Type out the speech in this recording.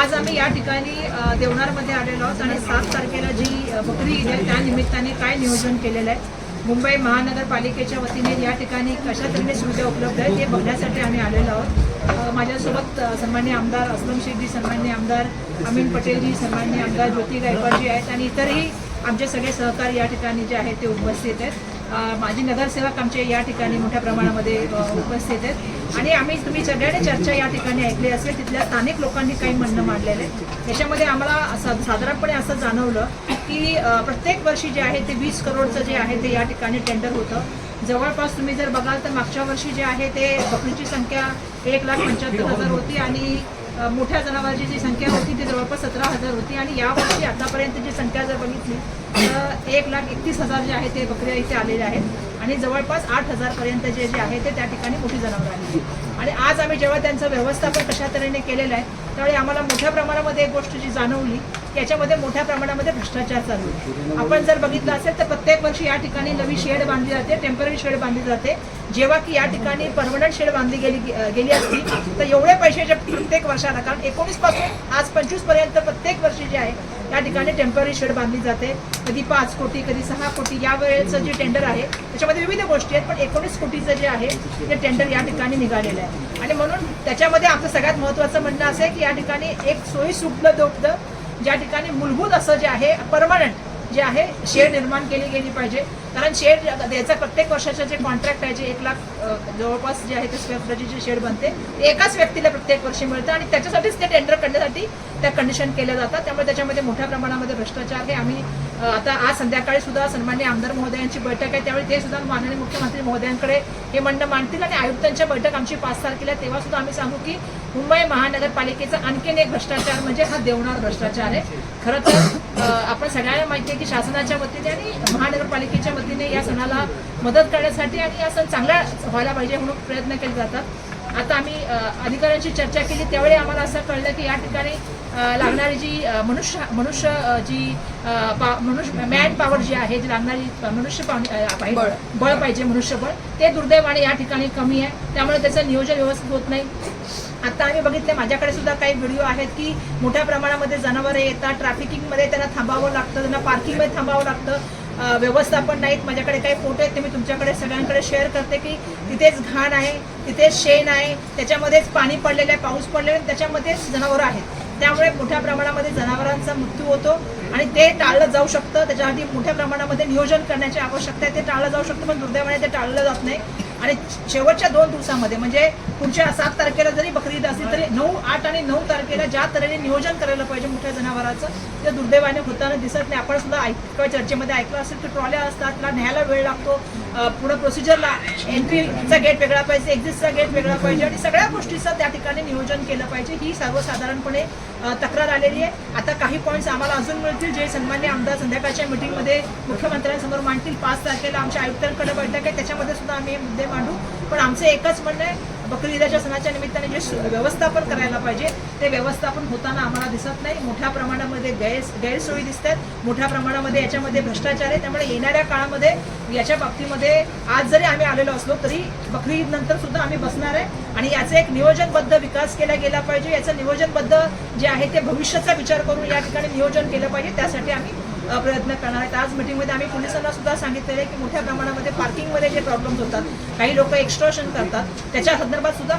आज आम्ही या ठिकाणी देवणारमध्ये आलेलो आहोत आणि सात तारखेला जी बकरी ईद आहे त्या निमित्ताने काय नियोजन केलेलं आहे मुंबई महानगरपालिकेच्या वतीने या ठिकाणी कशा तऱ्हेने सुविधा उपलब्ध आहेत हे बघण्यासाठी आम्ही आलेलो आहोत. माझ्यासोबत सन्मान्य आमदार असलम शेखजी सन्मान्य आमदार अमीन पटेलजी सन्मान्य आमदार ज्योती गायकवाडजी आहेत आणि इतरही आमचे सगळे सहकारी या ठिकाणी जे आहेत ते उपस्थित आहेत. माजी नगरसेवक आमचे या ठिकाणी मोठ्या प्रमाणामध्ये उपस्थित आहेत. आणि आम्ही तुम्ही सगळ्यांनी चर्चा या ठिकाणी ऐकली असेल तिथल्या स्थानिक लोकांनी काही म्हणणं मांडलेलं आहे. त्याच्यामध्ये आम्हाला साधारणपणे असं जाणवलं की प्रत्येक वर्षी जे आहे ते वीस करोडचं जे आहे ते या ठिकाणी टेंडर होतं. जवळपास तुम्ही जर बघाल तर मागच्या वर्षी जे आहे ते बकरीची संख्या एक लाख पंच्याहत्तर हजार होती आणि मोठ्या जनावरांची जी संख्या होती ती जवळपास सतरा हजार होती आणि यावर्षी आतापर्यंतची संख्या जर बघितली तर एक लाख एकतीस हजार जे आहे ते बकऱ्या इथे आलेले आहेत. आणि जवळपास आठ हजारपर्यंत जे जे आहे ते त्या ठिकाणी मोठी जनावरं आलेली आणि आज आम्ही जेव्हा त्यांचं व्यवस्थापन कशा तऱ्हेने केलेलं आहे त्यावेळी आम्हाला मोठ्या प्रमाणामध्ये एक गोष्ट जी जाणवली याच्यामध्ये मोठ्या प्रमाणामध्ये भ्रष्टाचार चालू आहे. आपण जर बघितलं असेल तर प्रत्येक वर्षी या ठिकाणी नवी शेड बांधली जाते टेंपररी शेड बांधली जाते. जेव्हा की या ठिकाणी परमनंट शेड बांधली गेली गेली असती तर एवढे पैसे जे प्रत्येक वर्षाला कारण एकोणीसपासून आज पंचवीसपर्यंत प्रत्येक वर्षी जे आहे या ठिकाणी टेंपररी शेड बांधली जाते. कधी पाच कोटी कधी सहा कोटी या वेळेचं जे टेंडर आहे त्याच्यामध्ये विविध गोष्टी आहेत पण एकोणीस कोटीचं जे आहे ते टेंडर या ठिकाणी निघालेलं आहे. आणि म्हणून त्याच्यामध्ये आमचं सगळ्यात महत्त्वाचं म्हणणं असं आहे की या ठिकाणी एक सोयी उपलब्ध ज्या ठिकाणी मूलभूत असं जे आहे परमनंट जे आहे शेड निर्माण केली गेली पाहिजे. कारण शेड याचा प्रत्येक वर्षाचे जे कॉन्ट्रॅक्ट आहे जे एक लाख जवळपास जे आहे ते स्क्वेअर फुटाची जे शेड बनते. ते एकाच व्यक्तीला प्रत्येक वर्षी मिळतं आणि त्याच्यासाठीच ते टेंडर करण्यासाठी त्या कंडिशन केल्या जातात. त्यामुळे त्याच्यामध्ये मोठ्या प्रमाणामध्ये भ्रष्टाचार हे आम्ही आता आज संध्याकाळी सुद्धा सन्मान्य आमदार महोदयांची बैठक आहे. त्यावेळी ते सुद्धा माननीय मुख्यमंत्री महोदयांकडे हे म्हणणं मांडतील आणि आयुक्तांच्या बैठक आमची पाच तारखेला तेव्हा सुद्धा आम्ही सांगू की मुंबई महानगरपालिकेचा आणखीन एक भ्रष्टाचार म्हणजे हा देवणार भ्रष्टाचार आहे. खरं तर आपण सगळ्यांना माहिती आहे की शासनाच्या वतीने आणि महानगरपालिकेच्या वतीने या सणाला मदत करण्यासाठी आणि हा सण चांगला व्हायला पाहिजे म्हणून प्रयत्न केले जातात. आता आम्ही अधिकाऱ्यांशी चर्चा केली त्यावेळी आम्हाला असं कळलं की या ठिकाणी लागणारी जी मनुष्य मनुष्य जी मनुष्य मॅन पॉवर जी आहे जी लागणारी मनुष्य. बळ पाहिजे मनुष्यबळ ते दुर्दैवाने या ठिकाणी कमी आहे. त्यामुळे त्याचं नियोजन व्यवस्थित होत नाही. आता आम्ही बघितले माझ्याकडे सुद्धा काही व्हिडिओ आहेत की मोठ्या प्रमाणामध्ये जनावरं येतात ट्रॅफिकिंगमध्ये त्यांना थांबावं लागतं त्यांना पार्किंगमध्ये थांबावं लागतं. व्यवस्थापन नाहीत माझ्याकडे काही फोटो आहेत ते मी तुमच्याकडे सगळ्यांकडे शेअर करते की तिथेच घाण आहे तिथेच शेण आहे त्याच्यामध्येच पाणी पडलेलं आहे पाऊस पडलेला आहे त्याच्यामध्येच जनावरं आहेत. त्यामुळे मोठ्या प्रमाणामध्ये जनावरांचा मृत्यू होतो आणि ते टाळलं जाऊ शकतं. त्याच्यासाठी मोठ्या प्रमाणामध्ये नियोजन करण्याची आवश्यकता आहे ते टाळलं जाऊ शकतं पण दुर्दैवाने ते टाळलं जात नाही. आणि शेवटच्या दोन दिवसामध्ये म्हणजे पुढच्या सात तारखेला जरी बकरी ईद आणि नऊ तारखेला ज्या तऱ्हेने नियोजन करायला पाहिजे मोठ्या जनावरांचं ते दुर्दैवाने होताना दिसत नाही. आपण सुद्धा ऐक चर्चेमध्ये ऐकलं असेल की ट्रॉल्या असतात त्याला न्यायला वेळ लागतो. पुढं प्रोसिजरला एंट्रीचा गेट वेगळा पाहिजे एक्झिटचा गेट वेगळा पाहिजे आणि सगळ्या गोष्टीचं त्या ठिकाणी नियोजन केलं पाहिजे. ही सर्वसाधारणपणे तक्रार आलेली आहे. आता काही पॉईंट्स आम्हाला अजून मिळतील. जे सन्मान्य आमदार संध्याकाळच्या मिटिंगमध्ये मुख्यमंत्र्यांसमोर मांडतील. पाच तारखेला आमच्या आयुक्तांकडे बैठक आहे. त्याच्यामध्ये सुद्धा आम्ही हे मुद्दे मांडू. पण आमचं एकच म्हणणं आहे बकरी ईदाच्या सणाच्या निमित्ताने जे व्यवस्थापन करायला पाहिजे ते व्यवस्थापन होताना आम्हाला दिसत नाही. मोठ्या प्रमाणामध्ये गैर गैरसोयी दिसतात. मोठ्या प्रमाणामध्ये याच्यामध्ये भ्रष्टाचार आहे. त्यामुळे येणाऱ्या काळामध्ये याच्या बाबतीमध्ये आज जरी आम्ही आलेलो असलो तरी बकरी ईद नंतर सुद्धा आम्ही बसणार आहे. आणि याचं एक नियोजनबद्ध विकास केला गेला पाहिजे. याचं नियोजनबद्ध जे आहे ते भविष्याचा विचार करून या ठिकाणी नियोजन केलं पाहिजे. त्यासाठी आम्ही प्रयत्न करणार आहेत. आज मीटिंगमध्ये आम्ही पोलिसांना सुद्धा सांगितलेलं आहे की मोठ्या प्रमाणामध्ये पार्किंगमध्ये जे प्रॉब्लेम्स होतात काही लोक एक्स्ट्रॉशन करतात त्याच्या संदर्भात सुद्धा